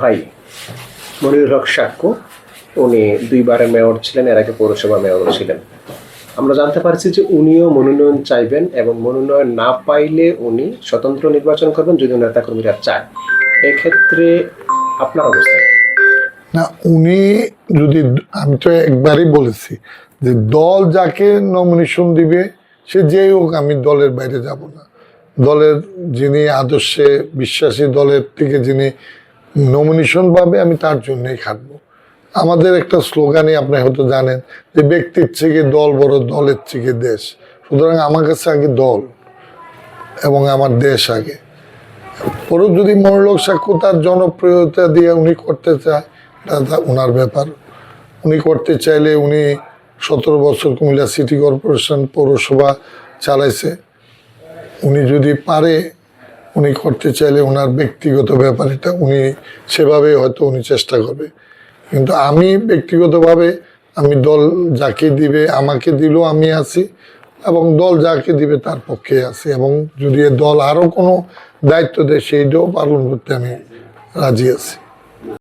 ভাই মনিরুল হক সাক্ষ্য। উনি দুইবারের মেয়র ছিলেন, এর আগে পৌরসভা মেয়রও ছিলেন। আমরা জানতে পারছি যে উনিও মনোনয়ন চাইবেন এবং মনোনয়ন না পাইলে উনি স্বতন্ত্র নির্বাচন করবেন যদি নেতাকর্মীরা চায়। এক্ষেত্রে আপনার অবস্থা না, উনি যদি, আমি তো একবারই বলেছি যে দল যাকে নমিনেশন দিবে, সে যেই হোক, আমি দলের বাইরে যাব না। দলের যিনি আদর্শে বিশ্বাসী, দলের থেকে যিনি নমিনেশন পাবে, আমি তার জন্যই খাটবো। আমাদের একটা স্লোগানই আপনি হয়তো জানেন যে ব্যক্তির থেকে দল বড়, দলের থেকে দেশ। সুতরাং আমার কাছে আগে দল এবং আমার দেশ আগে। পরে যদি মনোলোক সাক্ষ্য তার জনপ্রিয়তা দিয়ে উনি করতে চায়, এটা ওনার ব্যাপার। উনি করতে চাইলে উনি সতেরো বছর কুমিল্লা সিটি কর্পোরেশন পৌরসভা চালাইছে। উনি যদি পারে উনি করতে চাইলে ওনার ব্যক্তিগত ব্যাপার, এটা উনি সেভাবে হয়তো উনি চেষ্টা করবে। কিন্তু আমি ব্যক্তিগতভাবে, আমি দল যাকে দিবে, আমাকে দিলেও আমি আছি এবং দল যাকে দিবে তার পক্ষে আছি এবং যদি দল আরও কোনো দায়িত্ব দেয়, সেইটাও পালন করতে আমি রাজি আছি।